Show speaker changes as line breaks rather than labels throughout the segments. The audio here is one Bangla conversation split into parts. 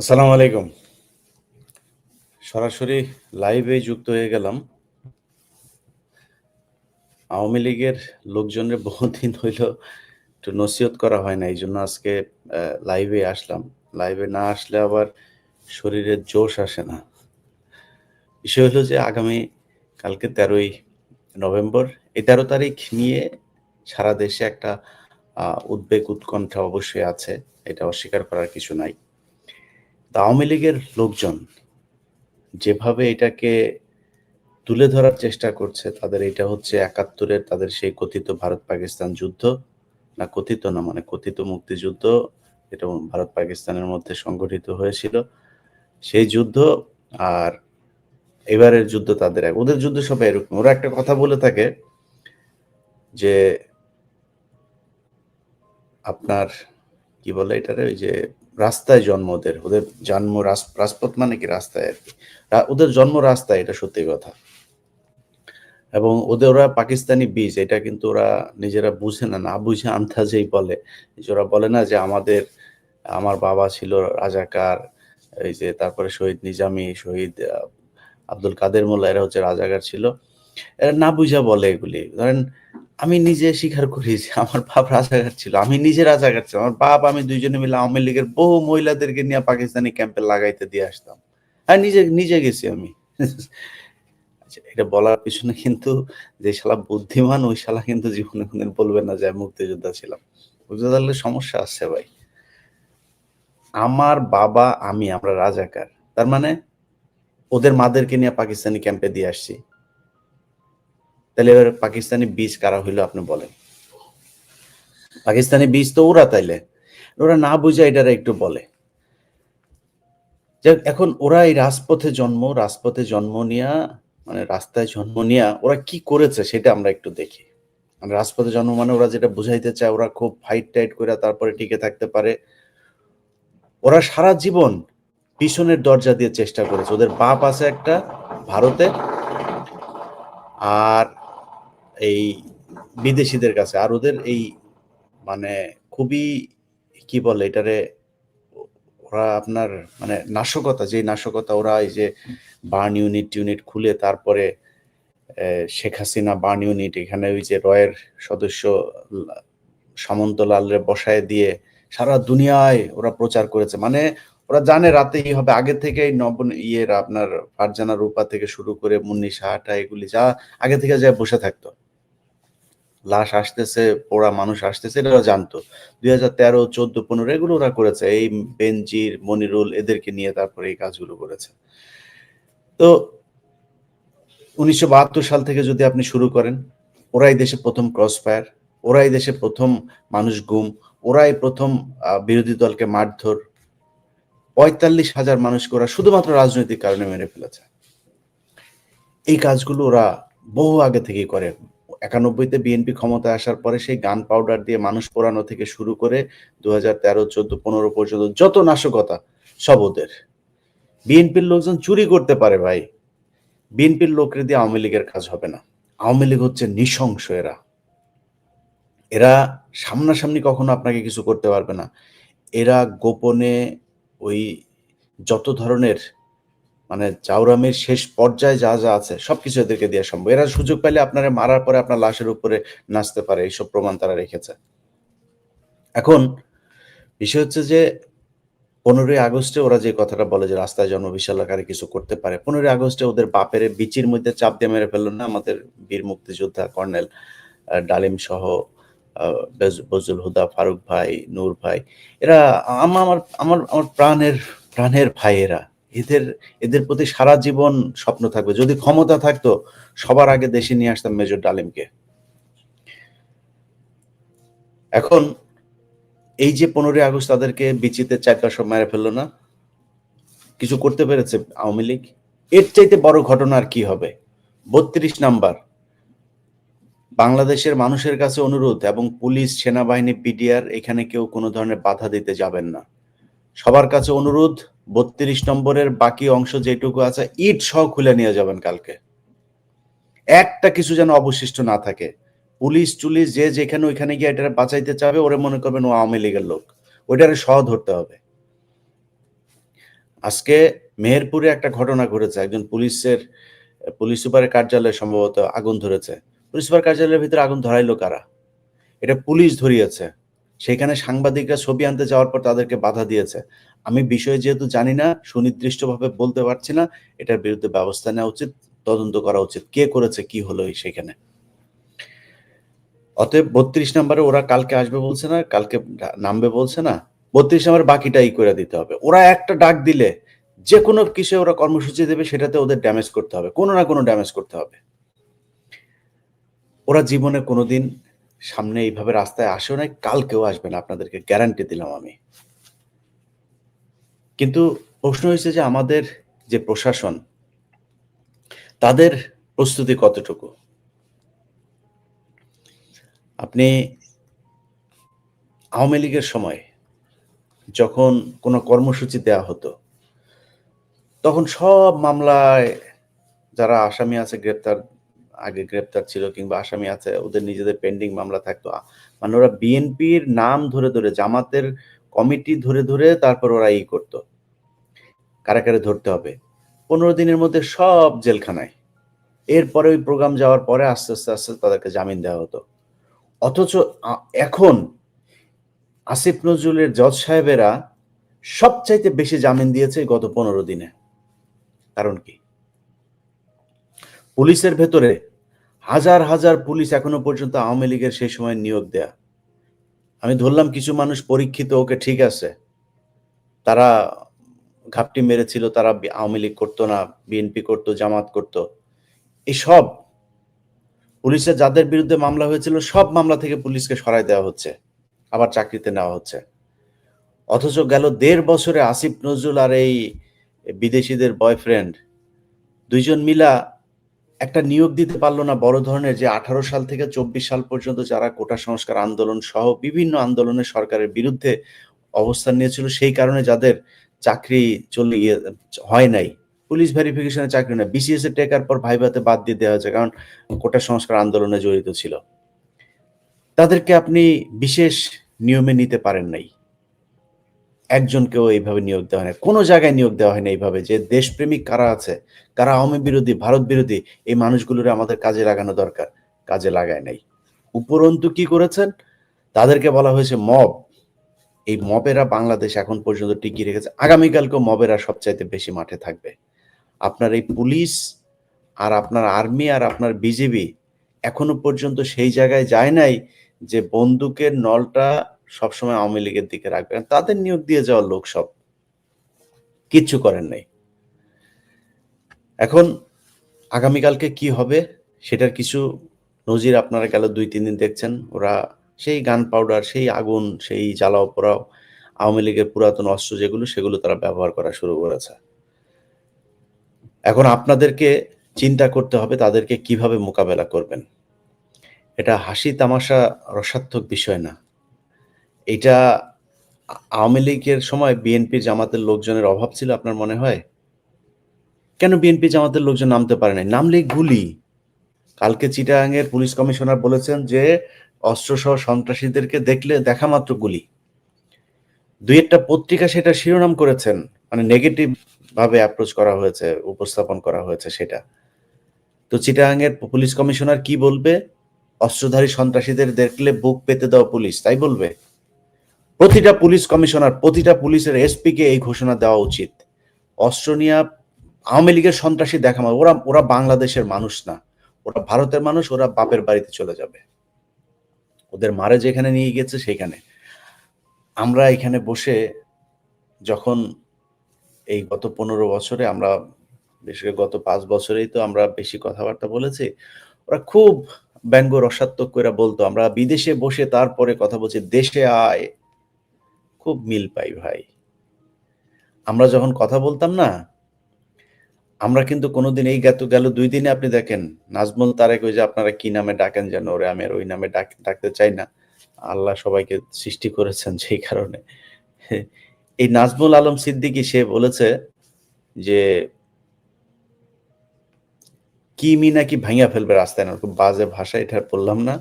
আসসালামু আলাইকুম। সরাসরি লাইভে যুক্ত হয়ে গেলাম। আওয়ামী লীগের লোকজনের বহুদিন হইল একটু নসিহত করা হয় না এই জন্য আজকে লাইভে আসলাম। লাইভে না আসলে আবার শরীরের জোশ আসে না। বিষয় হলো যে আগামী কালকে তেরোই নভেম্বর, এই তেরো তারিখ নিয়ে সারা দেশে একটা উদ্বেগ উৎকণ্ঠা অবশ্যই আছে, এটা অস্বীকার করার কিছু নাই। আওয়ামী লীগের লোকজন যেভাবে এটাকে তুলে ধরার চেষ্টা করছে, তাদের এটা হচ্ছে একাত্তরের তাদের সেই কথিত ভারত পাকিস্তান যুদ্ধ, না কথিত না মানে কথিত মুক্তিযুদ্ধ, এটা ভারত পাকিস্তানের মধ্যে সংগঠিত হয়েছিল সেই যুদ্ধ, আর এবারের যুদ্ধ তাদের এক, ওদের যুদ্ধ সবাই এরকম। ওরা একটা কথা বলে থাকে যে আপনার কি বলে এটারে ওই যে রাস্তায় জন্ম ওদের। ওদের জন্ম রাজপথ মানে কি? রাস্তায় আর কি। ওদের জন্ম রাস্তায়, এটা সত্যি কথা। এবং ওদের, ওরা পাকিস্তানি বীজ, এটা কিন্তু ওরা নিজেরা বুঝে না না বুঝে আন্দাজেই বলে। ওরা বলে না যে আমাদের, আমার বাবা ছিল রাজাকার, এই যে তারপরে শহীদ নিজামী, শহীদ আব্দুল কাদের মোল্লা, এরা হচ্ছে রাজাকার ছিল। এরা না বুঝা বলে এগুলি। ধরেন আমি নিজে স্বীকার করি যে আমার বাপ রাজাকার ছিল। আমি নিজে রাজাকার ছিলাম। আমার বাপ আমি দুইজনে মিলে আওয়ামী লীগের বহু মহিলাদেরকে নিয়ে পাকিস্তানি ক্যাম্পে লাগাইতে দিয়ে আসতাম। আর নিজে নিজে গেছি আমি। আচ্ছা, এটা বলার পিছনে কিন্তু যে শালা বুদ্ধিমান ওই শালা কিন্তু জীবনে কোনদিন বলবে না যে আমি মুক্তিযোদ্ধা ছিলাম। মুক্তিযোদ্ধা সমস্যা আছে ভাই। আমার বাবা আমি আমরা রাজাকার। তার মানে ওদের মাদেরকে নিয়ে পাকিস্তানি ক্যাম্পে দিয়ে আসছি। তাহলে এবার পাকিস্তানি বীজ কারা হইল আপনি বলেন। পাকিস্তানি বীজ তো ওরা তাইলে। ওরা না বুঝে এটারা একটু বলে। যে এখন ওরা এই রাজপথে জন্ম রাজপথে জন্ম নিয়া মানে রাস্তায় জন্ম নিয়া ওরা কি করেছে সেটা আমরা একটু দেখি। মানে রাজপথে জন্ম মানে ওরা যেটা বুঝাইতে চায়, ওরা খুব ফাইট টাইট করে তারপরে টিকে থাকতে পারে। ওরা সারা জীবন পিছনের দরজা দিয়ে চেষ্টা করেছে। ওদের বাপ আছে একটা ভারতে আর এই বিদেশিদের কাছে, আর ওদের এই মানে খুবই, কি বলে এটারে, ওরা আপনার মানে নাশকতা যে নাশকতা ওরা এই যে বার্ন ইউনিট ইউনিট খুলে তারপরে শেখ হাসিনা বার্ন ইউনিট, এখানে ওই যে রয়ের সদস্য সামন্তলালরে বসায় দিয়ে সারা দুনিয়ায় ওরা প্রচার করেছে। মানে ওরা জানে রাতে এই হবে, আগে থেকে নব ইয়ের আপনার ফারজানা রূপা থেকে শুরু করে মুন্নি সাহাটা, এগুলি যা আগে থেকে যা বসে থাকতো। লাশ আসতেছে, পোড়া মানুষ আসতেছে এটা জানতো। দুই হাজার তেরো, চোদ্দ, পনেরো, এগুলো ওরা করেছে। এই বেনজির, মনিরুল এদেরকে নিয়ে তারপরে এই কাজগুলো করেছে। তো উনিশশো বাহাত্তর সাল থেকে যদি আপনি শুরু করেন, ওরাই দেশে প্রথম ক্রস ফায়ার ওরাই দেশে প্রথম মানুষ গুম, ওরাই প্রথম বিরোধী দলকে মারধর। পঁয়তাল্লিশ হাজার মানুষকে ওরা শুধুমাত্র রাজনৈতিক কারণে মেরে ফেলেছে। এই কাজগুলো ওরা বহু আগে থেকেই করে। একানব্বইতে বিএনপি ক্ষমতায় আসার পরে সেই গান পাউডার দিয়ে মানুষ পোড়ানো থেকে শুরু করে দু হাজার তেরো, চোদ্দ, পনেরো পর্যন্ত যত নাশকতা, সব ওদের। বিএনপির লোকজন চুরি করতে পারে ভাই। বিএনপির লোকরে দিয়ে আওয়ামী লীগের কাজ হবে না। আওয়ামী লীগ হচ্ছে নৃশংস এরা। এরা সামনাসামনি কখনো আপনাকে কিছু করতে পারবে না। এরা গোপনে ওই যত ধরনের মানে চাউরামের শেষ পর্যায়ে যা যা আছে, সবকিছু এদেরকে দেওয়া সম্ভব। এরা সুযোগ পেলে আপনারা মারার পরে আপনার লাশের উপরে নাচতে পারে, এইসব প্রমাণ তারা রেখেছে। এখন বিষয় হচ্ছে যে, পনেরোই আগস্টে ওরা যে কথাটা বলে যে রাস্তায় জন্ম বিশাল আকারে কিছু করতে পারে, পনেরোই আগস্টে ওদের বাপের বিচির মধ্যে চাপ দিয়ে মেরে ফেলল না আমাদের বীর মুক্তিযোদ্ধা কর্নেল ডালিম সহ বজুল হুদা, ফারুক ভাই, নূর ভাই। এরা আমার আমার আমার প্রাণের প্রাণের ভাই এরা এদের এদের প্রতি সারা জীবন স্বপ্ন থাকবে। যদি ক্ষমতা থাকতো, সবার আগে দেশে নিয়ে আসতাম মেজর ডালিমকে। এখন, এই যে পনেরোই আগস্ট তাদেরকে বিচিতে চারটা সব মেরে ফেলল না, কিছু করতে পেরেছে আওয়ামী লীগ? এর চাইতে বড় ঘটনা আর কি হবে? বত্রিশ নাম্বার, বাংলাদেশের মানুষের কাছে অনুরোধ এবং পুলিশ, সেনাবাহিনী, পিডিআর, এখানে কেউ কোনো ধরনের বাধা দিতে যাবেন না। সবার কাছে অনুরোধ, বত্রিশ নম্বরের বাকি অংশ যেটুকু আছে, ইট সহ খুলে নিয়ে যাবেন কালকে। একটা কিছু যেন অবশিষ্ট না থাকে। পুলিশ টুলিশ যে যেখানে ওইখানে গিয়ে এটা বাঁচাইতে চাবে, ওরে মনে করবেন ও আওয়ামী লীগের লোক। ওইটারে সহ ধরতে হবে। আজকে মেহেরপুরে একটা ঘটনা ঘটেছে। একজন পুলিশের, পুলিশ সুপারের কার্যালয়ে সম্ভবত আগুন ধরেছে। পুলিশ সুপার কার্যালয়ের ভিতরে আগুন ধরাইলো কারা? এটা পুলিশ ধরিয়েছে। সেখানে সাংবাদিকরা ছবি আনতে যাওয়ার পর তাদেরকে বাধা দিয়েছে। আমি বিষয়ে যেহেতু জানি না, সুনির্দিষ্টভাবে বলতে পারছি না, এটার বিরুদ্ধে ব্যবস্থা নেওয়া উচিত, তদন্ত করা উচিত। কে করেছে, কি হলো সেখানে? অতএব বত্রিশ নম্বরে ওরা কালকে আসবে বলছে না, কালকে নামবে বলছে না, বত্রিশ নম্বরে বাকিটাই করে দিতে হবে। ওরা একটা ডাক দিলে যে কোনো কিছু ওরা কর্মসূচি দেবে, সেটাতে ওদের ড্যামেজ করতে হবে। কোনো না কোনো ড্যামেজ করতে হবে। ওরা জীবনে কোনোদিন সামনে এইভাবে রাস্তায় আসেও নাই, কালকেও আসবে না, আপনাদেরকে গ্যারান্টি দিলাম আমি। কিন্তু প্রশ্ন হয়েছে যে আমাদের যে প্রশাসন, তাদের প্রস্তুতি কতটুকু? আপনি আওয়ামী লীগের সময় যখন কোনো কর্মসূচি দেয়া হতো, তখন সব মামলায় যারা আসামি আছে, গ্রেপ্তার আগে গ্রেপ্তার ছিল কিংবা আসামি আছে, ওদের নিজেদের পেন্ডিং মামলা থাকতো। মানে ওরা বিএনপির নাম ধরে ধরে, জামাতের কমিটি ধরে ধরে তারপর ওরা ই করতো। কারা কারে ধরতে হবে? পনেরো দিনের মধ্যে সব জেলখানায়। এরপরে ওই প্রোগ্রাম যাওয়ার পরে আস্তে আস্তে আস্তে তাদেরকে জামিন দেওয়া হতো। অথচ এখন আসিফ নজরুলের জজ সাহেবেরা সবচাইতে বেশি জামিন দিয়েছে গত পনেরো দিনে। কারণ কি? পুলিশের ভেতরে হাজার হাজার পুলিশ এখনও পর্যন্ত আওয়ামী লীগের সেই সময় নিয়োগ দেয়া। আমি ধরলাম কিছু মানুষ পরীক্ষিত, ওকে ঠিক আছে। তারা ঘাপটি মেরেছিল, তারা আওয়ামী লীগ করতো না বিএনপি করতো, জামাত করতো। এসব পুলিশের যাদের বিরুদ্ধে মামলা হয়েছিল, সব মামলা থেকে পুলিশকে সরাই দেওয়া হচ্ছে, আবার চাকরিতে নেওয়া হচ্ছে। অথচ গেল দেড় বছরে আসিফ নজরুল আর এই বিদেশিদের বয়ফ্রেন্ড দুইজন মিলা একটা নিয়োগ দিতে পারল না বড় ধরনের যে আঠারো সাল থেকে চব্বিশ সাল পর্যন্ত যারা কোটা সংস্কার আন্দোলন সহ বিভিন্ন আন্দোলনে সরকারের বিরুদ্ধে অবস্থান নিয়েছিল, সেই কারণে যাদের চাকরি চলে গিয়ে হয় নাই। পুলিশ ভেরিফিকেশনে চাকরি না বিসিএস এর টেকার পর ভাইভাতে বাদ দিয়ে দেওয়া হয়েছে, কারণ কোটা সংস্কার আন্দোলনে জড়িত ছিল। তাদেরকে আপনি বিশেষ নিয়মে নিতে পারেন নাই। একজনকেও এইভাবে নিয়োগ দেওয়া হয় কোনো জায়গায় নিয়োগ দেওয়া হয় না এইভাবে যে দেশপ্রেমিক কারা আছে, কারা আওয়ামী বিরোধী, ভারত বিরোধী, এই মানুষগুলোর আমাদের কাজে লাগানো দরকার, কাজে লাগায় নাই। উপরন্তু কি করেছেন? তাদেরকে বলা হয়েছে মব। এই মবেরা বাংলাদেশ এখন পর্যন্ত টিকিয়ে রেখেছে। আগামীকালকেও মবেরা সবচাইতে বেশি মাঠে থাকবে। আপনার এই পুলিশ আর আপনার আর্মি আর আপনার বিজেপি এখনও পর্যন্ত সেই জায়গায় যায় নাই যে বন্দুকের নলটা সবসময় আওয়ামী লীগের দিকে রাখবেন তাদের নিয়োগ দিয়ে যাওয়ার লোক সব। কিচ্ছু করেন নাই। এখন আগামীকালকে কি হবে সেটার কিছু নজির আপনারা গেল দুই, তিন দিন দেখছেন। ওরা সেই গান পাউডার, সেই আগুন, সেই জ্বালাও পোড়াও, আওয়ামী লীগের পুরাতন অস্ত্র যেগুলো, সেগুলো তারা ব্যবহার করা শুরু করেছে। এখন আপনাদেরকে চিন্তা করতে হবে তাদেরকে কীভাবে মোকাবেলা করবেন। এটা হাসি তামাশা রসাত্মক বিষয় না। এটা আওয়ামী লীগের সময় বিএনপি জামাতের লোকজনের অভাব ছিল আপনার মনে হয়? কেন বিএনপি জামাতের লোকজন নামতে পারে নাই? নামলে গুলি। কালকে চিটাগাংয়ের পুলিশ কমিশনার বলেছেন যে, অস্ত্রসহ সন্ত্রাসীদেরকে দেখলে দেখা মাত্র গুলি। দুই একটা পত্রিকা সেটা শিরোনাম করেছেন। মানে নেগেটিভ ভাবে অ্যাপ্রোচ করা হয়েছে, উপস্থাপন করা হয়েছে সেটা। তো চিটাগাংয়ের পুলিশ কমিশনার কি বলবে? অস্ত্রধারী সন্ত্রাসীদের দেখলে বুক পেতে দাও পুলিশ, তাই বলবে? প্রতিটা পুলিশ কমিশনার, প্রতিটা পুলিশের এসপি কে এই ঘোষণা দেওয়া উচিত। অস্ত্র নিয়ে আওয়ামী লীগের সন্ত্রাসী দেখা ওরা ওরা বাংলাদেশের মানুষ না। ওরা ভারতের মানুষ, ওরা বাপের বাড়িতে চলে যাবে। ওদের মারে যেখানে নিয়ে গেছে, সেখানে। আমরা এখানে বসে যখন এই গত পনেরো বছরে আমরা, বিশেষ গত পাঁচ বছরেই তো আমরা বেশি কথাবার্তা বলেছি, ওরা খুব ব্যঙ্গ রসাত্মক করে বলতো, আমরা বিদেশে বসে তারপরে কথা বলছি, দেশে আয়। খুব মিল পাই ভাই। আমরা যখন কথা বলতাম না, আমরা কিন্তু কোনোদিন এই গেত গেল দুই দিনে আপনি দেখেন, নাজমুল তারেক ওই যে আপনারা কি নামে ডাকেন যেন, ওরে আমি ওই নামে ডাকতে চাই না। আল্লাহ সবাইকে সৃষ্টি করেছেন সেই কারণে। এই নাজমুল আলম সিদ্দিকি, সে বলেছে যে, কি মি নাকি ভাঙিয়া ফেলবে রাস্তায়? না খুব বাজে ভাষা এটা বললাম না।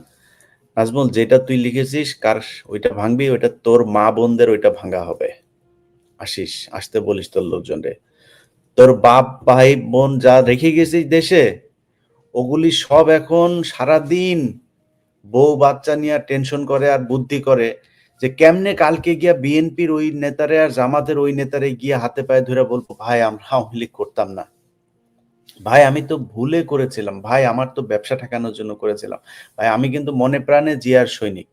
নাজমুল, যেটা তুই লিখেছিস, কার ওইটা ভাঙবি, ওইটা তোর মা বোনদের ওইটা ভাঙা হবে। আসিস, আসতে বলিস তোর লোকজনরে। তোর বাপ, ভাই, বোন যা রেখে গেছিস দেশে, ওগুলি সব এখন সারা দিন বউ বাচ্চা নিয়ে টেনশন করে আর বুদ্ধি করে যে কেমনে কালকে গিয়া বিএনপির ওই নেতারে আর জামাতের ওই নেতারে গিয়ে হাতে পায়ে ধরে বলব, ভাই, আমরা আওয়ামী লীগ করতাম না। ভাই, আমি তো ভুলে করেছিলাম। ভাই, আমার তো ব্যবসা ঠেকানোর জন্য করেছিলাম। ভাই, আমি কিন্তু মনে প্রাণে জিয়ার সৈনিক।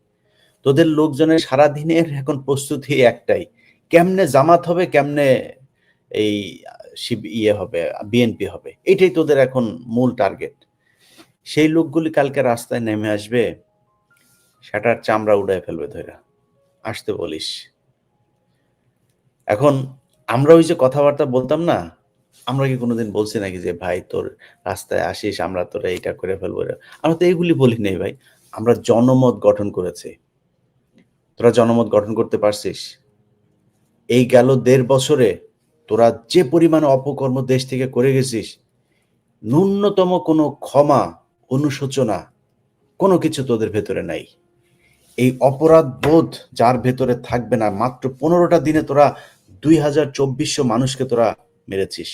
তোদের লোকজনের সারা দিনের এখন প্রস্তুতি একটাই। কেমনে জামাত হবে, কেমনে এই শিব- ইয়ে হবে, বিএনপি হবে, এটাই তোদের এখন মূল টার্গেট সেই লোকগুলি কালকে রাস্তায় নেমে আসবে, সেটার চামড়া উড়ায় ফেলবে ধরে আসতে বলিস। এখন আমরা ওই যে কথাবার্তা বলতাম না আমরা কি কোনোদিন বলছি নাকি যে, ভাই, তোর রাস্তায় আসিস, আমরা তোরা এইটা করে ফেলব। আমরা তো এইগুলি বলি নাই, ভাই। আমরা জনমত গঠন করেছি। তোরা জনমত গঠন করতে পারছিস? এই গেল দেড় বছরে তোরা যে পরিমাণে অপকর্ম দেশ থেকে করে গেছিস, ন্যূনতম কোনো ক্ষমা, অনুশোচনা, কোনো কিছু তোদের ভেতরে নাই। এই অপরাধ বোধ যার ভেতরে থাকবে না, মাত্র পনেরোটা দিনে তোরা দুই হাজার চব্বিশশো মানুষকে তোরা মেরেছিস।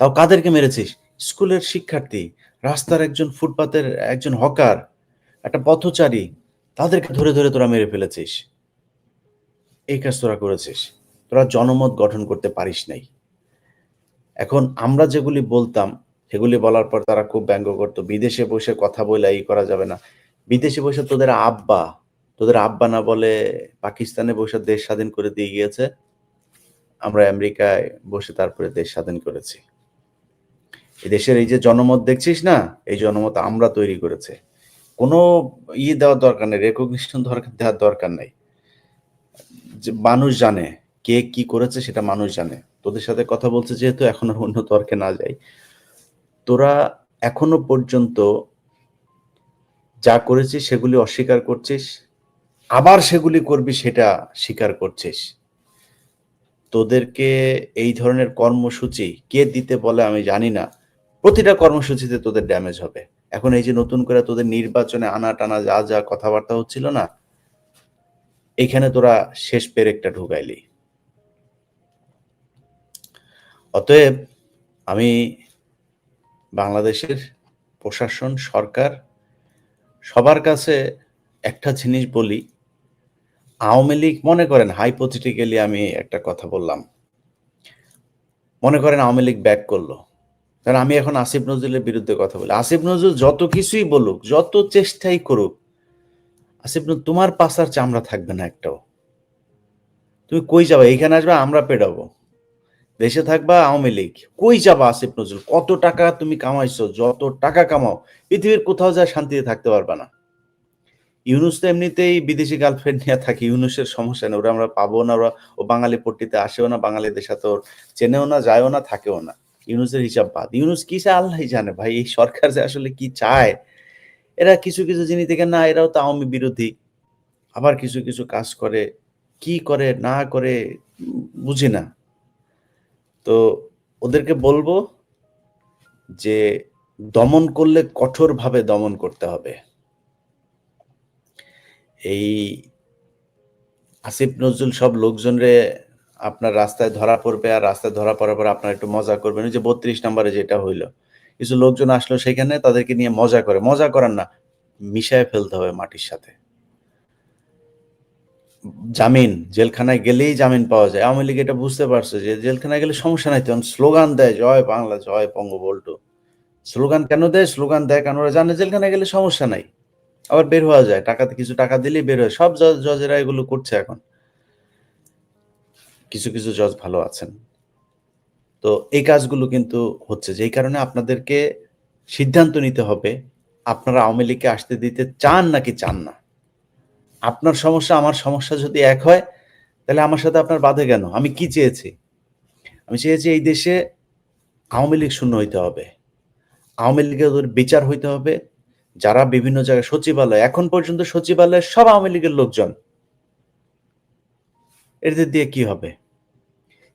তাও কাদেরকে মেরেছিস? স্কুলের শিক্ষার্থী, রাস্তার একজন ফুটপাতের একজন হকার, একটা পথচারী, তাদেরকে ধরে ধরে তোরা মেরে ফেলেছিস। এই কাজ তোরা করেছিস। তোরা জনমত গঠন করতে পারিস নাই। এখন আমরা যেগুলি বলতাম, সেগুলি বলার পর তারা খুব ব্যঙ্গ করতো। বিদেশে বসে কথা বলে এই করা যাবে না। বিদেশে বসে তোদের আব্বা তোদের আব্বা না বলে পাকিস্তানে বসে দেশ স্বাধীন করে দিয়ে গিয়েছে। আমরা আমেরিকায় বসে তারপরে দেশ স্বাধীন করেছি। দেশের এই যে জনমত দেখছিস না? এই জনমত আমরা তৈরি করেছে। কোনো ইয়ে দেওয়ার দরকার নেই রেকগনিশন দেওয়ার দরকার নেই। যে মানুষ জানে, কে কি করেছে সেটা মানুষ জানে। তোদের সাথে কথা বলছে যেহেতু এখন আর অন্য তর্কে না যাই। তোরা এখনও পর্যন্ত যা করেছিস সেগুলি অস্বীকার করছিস, আবার সেগুলি করবি সেটা স্বীকার করছিস। তোদেরকে এই ধরনের কর্মসূচি কে দিতে বলে আমি জানি না। প্রতিটা কর্মসূচিতে তোদের ড্যামেজ হবে। এখন এই যে নতুন করে তোদের নির্বাচনে আনা টানা যা যা কথাবার্তা হচ্ছিল না, এখানে তোরা শেষ পেরেকটা ঢুকাইলি। অতএব আমি বাংলাদেশের প্রশাসন, সরকার, সবার কাছে একটা জিনিস বলি। আওয়ামী লীগ মনে করেন হাইপোথেটিক্যালি আমি একটা কথা বললাম। মনে করেন আওয়ামী লীগ ব্যাক করল। কারণ আমি এখন আসিফ নজরুলের বিরুদ্ধে কথা বলি। আসিফ নজরুল যত কিছুই বলুক, যত চেষ্টাই করুক, আসিফ নজরুল, তোমার পাশার চামড়া থাকবে না একটাও। তুমি কই যাবা? এইখানে আসবে, আমরা পেডাবো দেশে থাকবা, আওয়ামী লীগ। কই যাবা আসিফ নজরুল? কত টাকা তুমি কামাইছো? যত টাকা কামাও, পৃথিবীর কোথাও যা শান্তিতে থাকতে পারবা না। ইউনুস তো এমনিতেই বিদেশি গার্লফ্রেন্ড নিয়ে থাকে, ইউনুসের সমস্যা নেই। ওরা আমরা পাবো না, ওরা ও বাঙালি পট্টিতে আসেও না, বাঙালিদের সাথে ওর চেনেও না, যায়ও না, থাকেও না। ইউনুসের হিসাব বাদ। ইউনুস কি চায়? আল্লাহ জানে ভাই, এই সরকার যে আসলে কি চায়? এরা কিছু কিছু জিনিস থেকে না, এরাও তো আওয়ামী বিরোধী। আবার কিছু কিছু কাজ করে, কি করে, না করে, বুঝি না। তো ওদেরকে বলব যে দমন করলে কঠোরভাবে দমন করতে হবে। এই আসিফ নজরুল সব লোকজনরে আপনার রাস্তায় ধরা পড়বে আর রাস্তায় ধরা পড়ার পর আপনার একটু মজা করবেন। ওই যে বত্রিশ নম্বরে যেটা হইল, কিছু লোকজন আসলো সেখানে তাদেরকে নিয়ে মজা করে। মজা করার না, মিশায় ফেলতে হবে মাটির সাথে। জামিন, জেলখানায় গেলেই জামিন পাওয়া যায়। আওয়ামী লীগ এটা বুঝতে পারছে যে জেলখানায় গেলে সমস্যা নাই। তখন স্লোগান দেয়, জয় বাংলা, জয় বঙ্গবল্টু স্লোগান কেন দেয়? স্লোগান দেয় কেন ওরা জানে জেলখানায় গেলে সমস্যা নাই। আবার বের হওয়া যায়। টাকাতে কিছু টাকা দিলেই বের হয়। সব জজ জজেরা এগুলো করছে এখন। কিছু কিছু জজ ভালো আছেন। তো এই কাজগুলো কিন্তু হচ্ছে যেই কারণে আপনাদেরকে সিদ্ধান্ত নিতে হবে, আপনারা আওয়ামী লীগকে আসতে দিতে চান নাকি চান না। আপনার সমস্যা, আমার সমস্যা যদি এক হয়, তাহলে আমার সাথে আপনার বাধে কেন? আমি কি চেয়েছি? আমি চেয়েছি এই দেশে আওয়ামী লীগ শূন্য হইতে হবে। আওয়ামী লীগের বিচার হইতে হবে। যারা বিভিন্ন জায়গায় সচিবালয়, এখন পর্যন্ত সচিবালয়ের সব আওয়ামী লীগের লোকজন এদের দিয়ে কি হবে?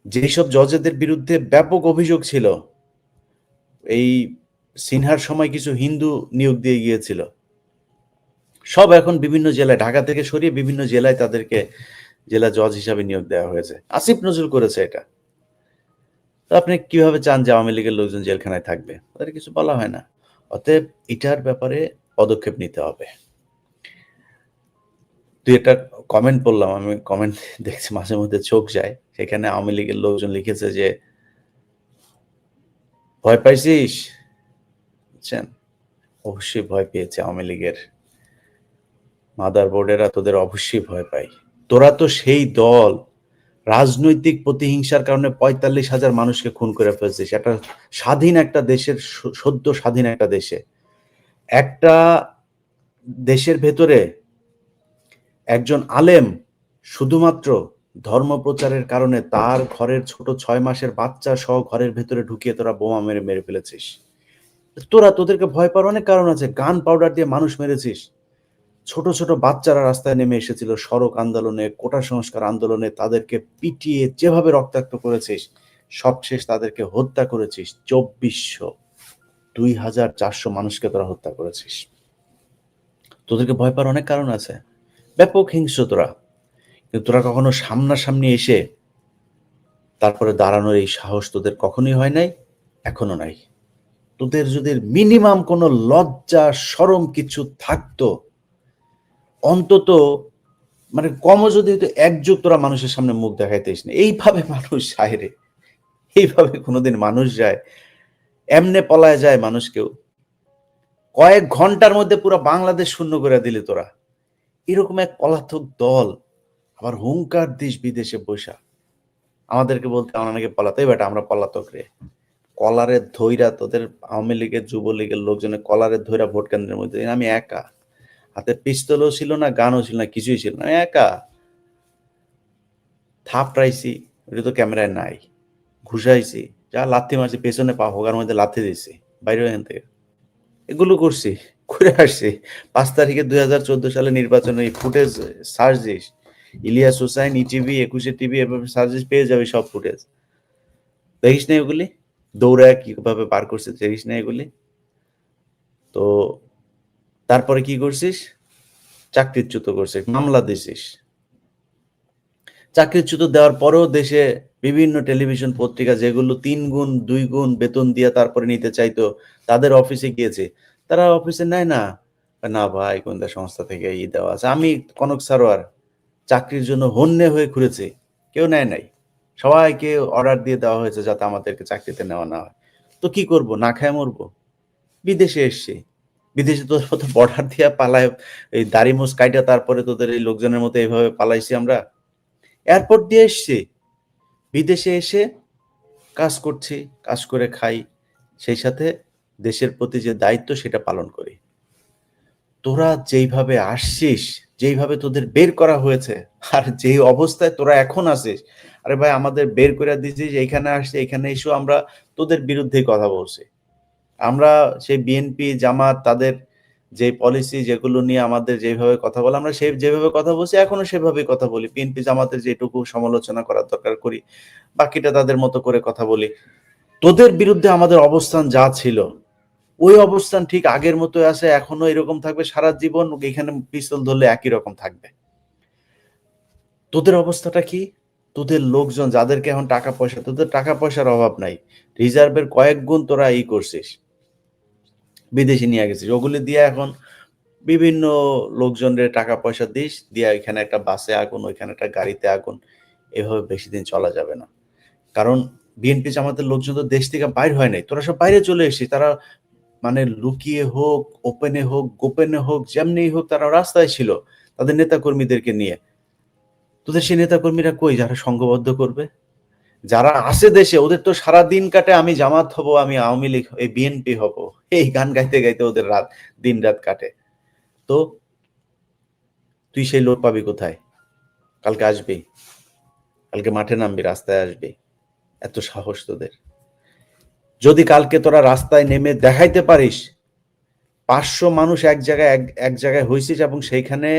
যেসব জজেদের বিরুদ্ধে ব্যাপক অভিযোগ ছিল, এই সিনহার সময় কিছু হিন্দু নিয়োগ দিয়ে গিয়েছিল। সব এখন বিভিন্ন জেলায়, ঢাকা থেকে সরিয়ে বিভিন্ন জেলায় তাদেরকে জেলা জজ হিসাবে নিয়োগ দেওয়া হয়েছে। আসিফ নজরুল করেছে এটা। তো আপনি কীভাবে চান যে আওয়ামী লীগের লোকজন জেলখানায় থাকবে? তাদের কিছু বলা হয় না। অতএব এটার ব্যাপারে পদক্ষেপ নিতে হবে। দুই একটা কমেন্ট পড়লাম, আমি কমেন্ট দেখছি মাঝে মধ্যে চোখ যায়। সেখানে আওয়ামী লীগের লোকজন লিখেছে যে, ভয় পাইছিস? বুঝছেন অবশ্যই ভয় পেয়েছে আওয়ামী লীগের মাদার বোর্ডেরা তোদের অবশ্যই ভয় পাই। তোরা তো সেই দল, রাজনৈতিক প্রতিহিংসার কারণে পঁয়তাল্লিশ হাজার মানুষকে খুন করে ফেলছিস। একটা স্বাধীন একটা দেশের সদ্য স্বাধীন একটা দেশে। একটা দেশের ভেতরে একজন আলেম শুধুমাত্র ধর্ম প্রচারের কারণে তার ঘরের ছোট ছয় মাসের বাচ্চা সহ ঘরের ভেতরে ঢুকিয়ে তোরা বোমা মেরে মেরে ফেলেছিস। তোরা তোদেরকে ভয় পাওয়ার অনেক কারণ আছে। গান পাউডার দিয়ে মানুষ মেরেছিস। ছোট ছোট বাচ্চারা রাস্তায় নেমে এসেছিল সড়ক আন্দোলনে, কোটা সংস্কার আন্দোলনে। তাদেরকে পিটিয়ে যেভাবে রক্তাক্ত করেছিস, সবশেষ তাদেরকে হত্যা করেছিস। চব্বিশশো, দুই হাজার চারশো মানুষকে তোরা হত্যা করেছিস। তোদেরকে ভয় পাওয়ার অনেক কারণ আছে। ব্যাপক হিংস্র তোরা। কিন্তু তোরা কখনো সামনাসামনি এসে তারপরে দাঁড়ানোর এই সাহস তোদের কখনোই হয় নাই, এখনও নাই। তোদের যদি মিনিমাম কোনো লজ্জা, সরম কিছু থাকতো, অন্তত মানে কমও যদি হতো এক তোরা মানুষের সামনে মুখ দেখাইতেস না। এইভাবে মানুষ যায় রে। এইভাবে কোনোদিন মানুষ যায়, এমনে পলায় যায় মানুষ কেউ কয়েক ঘণ্টার মধ্যে পুরো বাংলাদেশ শূন্য করে দিলি তোরা। এরকম এক পলাতক দল আবার হুঙ্কার দেশ বিদেশে বসা। আমাদেরকে বলতে আমরা নাকি পলাতে বেটা আমরা পলাতক রে। কলারের ধৈরা তোদের আওয়ামী লীগের, যুবলীগের লোকজনের কলারের ধৈরা ভোট কেন্দ্রের মধ্যে। আমি একা। হাতে পিস্তলও ছিল না, গানও ছিল না, কিছুই ছিল না একা। থাপড়াইছি ওটা তো ক্যামেরায় নাই। ঘুষাইছি, যা লাথি মারছি, পেছনে পা, হোগার মধ্যে লাথি দিছি, বাইরে এখান থেকে। এগুলো করছি। করে আসছি। পাঁচ তারিখে দুই হাজার চোদ্দ সালে নির্বাচনে এই footage search this Ilias Hossain, ETV, Ekushey TV এভাবে সার্চ দিস পেয়ে যাবে সব ফুটেজ দেখিস না এগুলি? দৌড়ায় কীভাবে পার করছে দেখিস না এগুলি? তো তারপরে কি করছিস? চাকরিচ্যুত করছিস, মামলা দিছিস। চাকরিচ্যুত দেওয়ার পরেও দেশে বিভিন্ন টেলিভিশন পত্রিকা যেগুলো তিন গুণ, দুই গুণ বেতন দিয়ে তারপরে নিতে চাইতো, তাদের অফিসে গিয়েছে। তারা অফিসে নেয় না। না ভাই কোনটা সংস্থা থেকে ই দেওয়া আছে। আমি কনক সারোয়ার চাকরির জন্য হন্যে হয়ে ঘুরেছি। কেউ নেয় নাই। সবাইকে অর্ডার দিয়ে দেওয়া হয়েছে যাতে আমাদেরকে চাকরিতে নেওয়া না হয়। তো কি করব? না খায় মরবো? বিদেশে এসছি। বিদেশে মতো বর্ডার দিয়ে পালায়, এই দাড়ি মুস কাইটা তারপরে তোদের এই লোকজনের মতো এইভাবে পালাইছি আমরা। এয়ারপোর্ট দিয়ে এসছি। বিদেশে এসে কাজ করছি, কাজ করে খাই। সেই সাথে দেশের প্রতি যে দায়িত্ব সেটা পালন করি। তোরা যেইভাবে আসছিস, যেইভাবে তোদের বের করা হয়েছে, আর যেই অবস্থায় তোরা এখন আছিস, আরে ভাই আমাদের বের করে দিছিস, এইখানে আসছে এখানে এসেও আমরা তোদের বিরুদ্ধে কথা বলছি। আমরা সেই বিএনপি জামাত, তাদের যে পলিসি যেগুলো নিয়ে আমাদের যেভাবে কথা বলে, আমরা সেই যেভাবে কথা বলছি, এখনও সেভাবে কথা বলি। বিএনপি জামাতের যেটুকু সমালোচনা করার দরকার করি, বাকিটা তাদের মতো করে কথা বলি। তোদের বিরুদ্ধে আমাদের অবস্থান যা ছিল ওই অবস্থান ঠিক আগের মতো আছে এখনও এরকম থাকবে, সারা জীবন এখানে পিস্তল ধরলে একই রকম থাকবে। তোদের অবস্থাটা কি? তোদের লোকজন যাদেরকে এখন টাকা পয়সা, তোদের টাকা পয়সার অভাব নাই। রিজার্ভের কয়েক গুণ তোরা ই করছিস। বিদেশে নিয়ে গেছিস। ওগুলি দিয়ে এখন বিভিন্ন লোকজনের টাকা পয়সা দিস, দিয়ে এখানে একটা বাসে আগুন, ওইখানে একটা গাড়িতে আগুন, এভাবে বেশি দিন চলা যাবে না। কারণ বিএনপি জামাতের লোকজন তো দেশ থেকে বাইর হয় নাই। তোরা সব বাইরে চলে এসেছিস। তারা মানে লুকিয়ে হোক ওপেনে হোক, গোপনে হোক, যেমনি হোক তারা রাস্তায় ছিল, তাদের নেতা কর্মীদেরকে নিয়ে। তোদের সেই নেতা কর্মীরা কই যারা সংঘবদ্ধ করবে? যারা আসে দেশে, ওদের তো সারা দিন কাটে আমি জামাত হব, আমি আওয়ামী লীগ, এই বিএনপি হব। এই গান গাইতে গাইতে ওদের রাত, দিন রাত কাটে। তো তুই সেই লোক পাবি কোথায়? কালকে আসবি। কালকে মাঠে নামবি, রাস্তায় আসবি। এত সাহস তোদের। যদি কালকে তোরা রাস্তায় নেমে দেখাইতে পারিস, পাঁচশো মানুষ এক জায়গায়, এক এক জায়গায় হয়েছিস এবং সেইখানে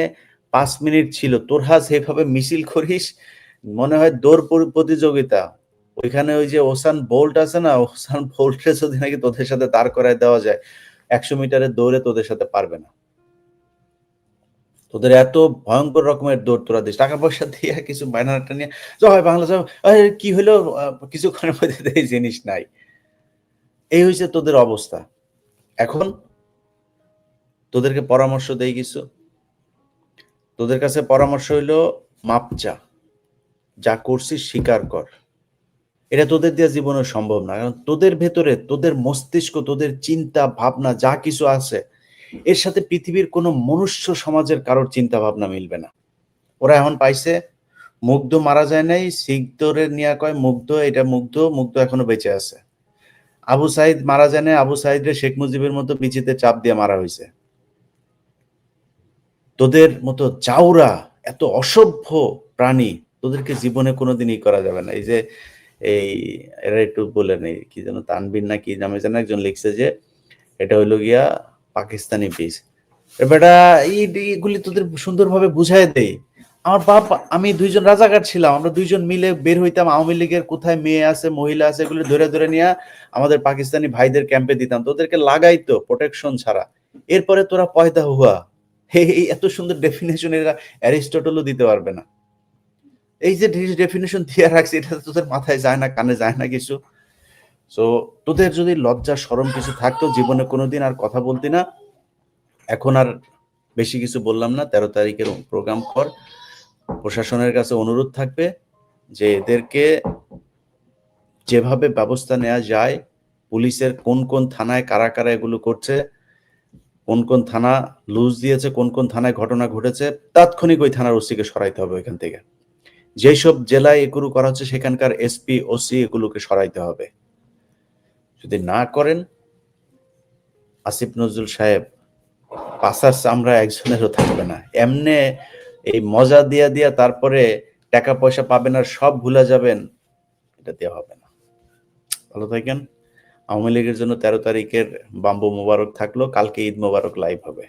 পাঁচ মিনিট ছিল, তোর তোরা সেভাবে মিছিল করিস, মনে হয় দৌড় প্রতিযোগিতা। ওইখানে ওই যে ওসান বোল্ট আছে না, ওসান বোল্টে যদি নাকি তোদের সাথে দাঁড় করায় দেওয়া যায়, একশো মিটারের দৌড়ে তোদের সাথে পারবে না। তোদের এত ভয়ঙ্কর রকমের দৌড় তোরা দিস, টাকা পয়সা দিয়ে কিছু ব্যানারটা নিয়ে জয় বাংলা জয় কি হলো? কিছুক্ষণের মধ্যে জিনিস নাই। এই হয়েছে তোদের অবস্থা। এখন তোদেরকে পরামর্শ দেই কিছু। তোদের কাছে পরামর্শ হইল, মাপ চা। যা করছিস স্বীকার কর। এটা তোদের দিয়ে জীবনে সম্ভব না। কারণ তোদের ভেতরে, তোদের মস্তিষ্ক, তোদের চিন্তা, ভাবনা, যা কিছু আছে, এর সাথে পৃথিবীর কোনো মনুষ্য সমাজের কারোর চিন্তা ভাবনা মিলবে না। ওরা এখন পাইছে, মুগ্ধ মারা যায় নাই, সিগদরের নিয়া কয়, মুগ্ধ, এটা মুগ্ধ মুগ্ধ এখনও বেঁচে আছে। আবু সাইদ মারা যায় না আবু সাইদরে শেখ মুজিবের মতো বিচিতে চাপ দিয়ে মারা হয়েছে তোদের মতো চাউরা এত অসভ্য প্রাণী তোদেরকে জীবনে কোনোদিনই করা যাবে না। এই যে, এই, এরা একটু বলে নেই, কি যেন তানবির না কি নামে যেন একজন লিখছে যে, এটা হইল গিয়া পাকিস্তানি পিস বেটা এইগুলি তোদের সুন্দরভাবে বুঝাই দেই। আমার বাপ, আমি দুইজন রাজাকার ছিলাম, আমরা দুইজন মিলে বের হইতাম, আওয়ামী লীগের কোথায় মেয়ে আছে, মহিলা আছে, এগুলো ধরে ধরে নিয়ে আমাদের পাকিস্তানি ভাইদের ক্যাম্পে দিতাম। তোদেরকে লাগাইতো প্রোটেকশন ছাড়া। এরপরে তোরা পয়দা হুয়া। এই এই এত সুন্দর ডেফিনেশন এরা অ্যারিস্টটলও দিতে পারবে না। এই যে ডেফিনেশন দিয়ে রাখছি, এটা তোদের মাথায় যায় না, কানে যায় না কিছু। সো তোদের যদি লজ্জা সরম কিছু থাকতো, জীবনে কোনোদিন আর কথা বলতি না। এখন আর বেশি কিছু বললাম না। তেরো তারিখের প্রোগ্রাম কর। প্রশাসনের কাছে অনুরোধ থাকবে যে এদেরকে যেভাবে ব্যবস্থা নেওয়া যায়, পুলিশের কোন কোন থানায় কারা কারা এগুলো করছে, কোন কোন থানা লুজ দিয়েছে, কোন কোন থানায় ঘটনা ঘটেছে, তাৎক্ষণিক ওই থানার ওসিকে সরাইতে হবে ওইখান থেকে। যেসব জেলায় এগুলো করা হচ্ছে সেখানকার এসপি, ওসি এগুলোকে সরাইতে হবে। যদি না করেন, আসিফ নজরুল সাহেব, পাশার চামড়া একজনেরও থাকবে না। এমনে এই মজা দিয়া দিয়া তারপরে টাকা পয়সা পাবেন আর সব ভুলে যাবেন, এটা দেওয়া হবে না। ভালো থাকেন। আওয়ামী লীগের জন্য তেরো তারিখের বাম্বু মোবারক থাকল, কালকে ঈদ মোবারক লাইভ হবে।